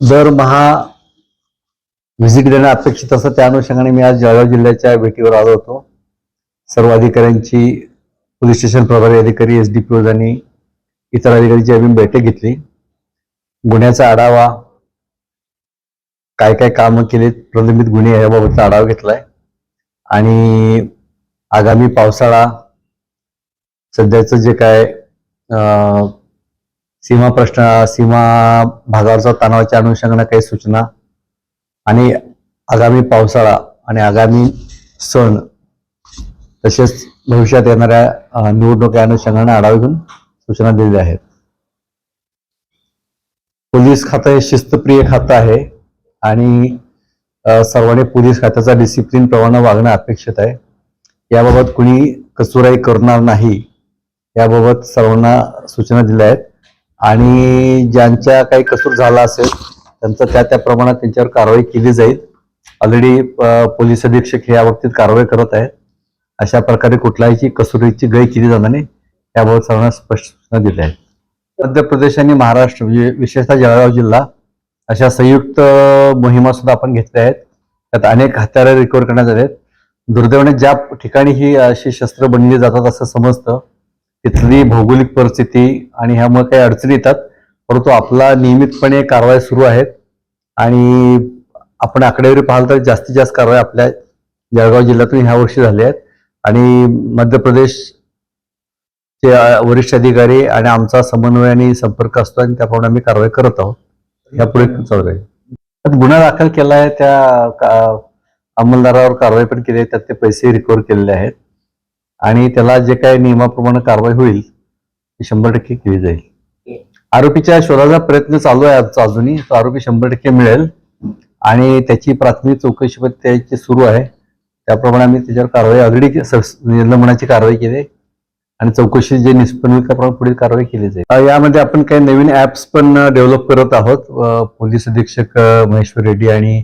दरमहा व्हिजिट देणं अपेक्षित असतं. त्या अनुषंगाने मी आज जळगाव जिल्ह्याच्या भेटीवर आलो होतो. सर्व अधिकाऱ्यांची पोलीस स्टेशन प्रभारी अधिकारी एस डी पी आणि इतर अधिकाऱ्यांची आम्ही बैठक घेतली. गुन्ह्याचा आढावा काय काय कामं केलीत प्रलंबित गुन्हे याबाबतचा आढावा घेतलाय. आणि आगामी पावसाळा सध्याचं जे काय सीमा प्रश्न सीमा भागावरचा तणावाच्या अनुषंगाने काही सूचना आणि आगामी पावसाळा आणि आगामी सण तसेच भविष्यात येणाऱ्या निवडणुका या अनुषंगाने आढावा घेऊन सूचना दिलेल्या आहेत. पोलीस खातं हे शिस्तप्रिय खातं आहे आणि सर्वांनी पोलीस खात्याचा डिसिप्लिन प्रमाणे वागणं अपेक्षित आहे. याबाबत कुणी कचुराई करणार नाही याबाबत सर्वांना सूचना दिल्या आहेत. आणि ज्यांच्या काही कसूर झाला असेल त्यांचं त्या त्या प्रमाणात त्यांच्यावर कारवाई केली जाईल. ऑलरेडी पोलीस अधीक्षक हे या बाबतीत कारवाई करत आहेत. अशा प्रकारे कुठल्याही कसुरीची गय केली जाणार नाही. याबाबत सर्वांना स्पष्ट सूचना दिल्या आहेत. मध्य प्रदेश आणि महाराष्ट्र म्हणजे विशेषतः जळगाव जिल्हा अशा संयुक्त मोहिमा सुद्धा आपण घेतल्या आहेत. त्यात अनेक हत्यारे रिकवर करण्यात आले आहेत दुर्दैवाने ज्या ठिकाणी ही अशी शस्त्र बनली जातात असं समजतं तिथली भौगोलिक परिस्थिती आणि ह्यामुळे काही अडचणी येतात परंतु आपला नियमितपणे कारवाई सुरू आहेत आणि आपण आकडेवारी पाहाल तर जास्तीत जास्त कारवाई आपल्या जळगाव जिल्ह्यातून ह्या वर्षी झाल्या आहेत आणि मध्य प्रदेशचे अ, वरिष्ठ अधिकारी आणि आमचा समन्वय आणि संपर्क असतो आणि त्याप्रमाणे आम्ही कारवाई करत आहोत. यापुढे चालू आहे गुन्हा दाखल केला आहे त्या अंमलदारावर कारवाई पण केली आहे त्यात ते पैसे रिकवर केलेले आहेत. आणि त्याला जे काही नियमाप्रमाणे कारवाई होईल ती शंभर टक्के केली जाईल. आरोपीच्या शोधाचा प्रयत्न चालू आहे आजचा अजूनही. तो आरोपी शंभर टक्के मिळेल. आणि त्याची प्राथमिक चौकशी त्याची सुरू आहे. त्याप्रमाणे आम्ही त्याच्यावर कारवाई ऑलरेडी निलंबनाची कारवाई केली आणि चौकशी जे निष्पन्न होईल त्याप्रमाणे पुढील कारवाई केली जाईल. यामध्ये आपण काही नवीन ऍप्स पण डेव्हलप करत आहोत. पोलीस अधीक्षक महेश्वर रेड्डी आणि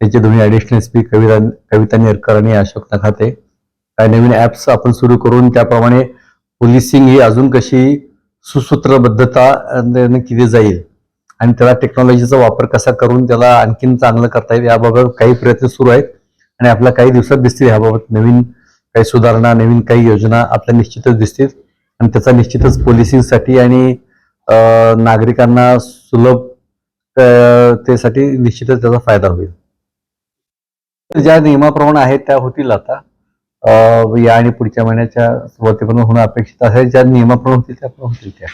त्याचे दोन्ही additional S P Kavita Kavita Nerkar आणि अशोक नखाते. काही नवीन ऍप्स आपण सुरू करून त्याप्रमाणे पोलिसिंग ही अजून कशी सुसूत्रबद्धता केली जाईल आणि त्याला टेक्नॉलॉजीचा वापर कसा करून त्याला आणखीन चांगलं करता येईल याबाबत काही प्रयत्न सुरू आहेत आणि आपल्या काही दिवसात दिसतील याबाबत नवीन काही सुधारणा नवीन काही योजना आपल्या निश्चितच दिसतील. आणि त्याचा निश्चितच पोलिसिंगसाठी आणि नागरिकांना सुलभ अं, त्यासाठी निश्चितच त्याचा फायदा होईल. ज्या नियमाप्रमाणे आहेत त्या होतील आता. या आणि पुढच्या महिन्याच्या सुरुवातीपर्यंत होणं अपेक्षित असेल ज्या नियमाप्रमाणे होतील त्या पण होतील त्या.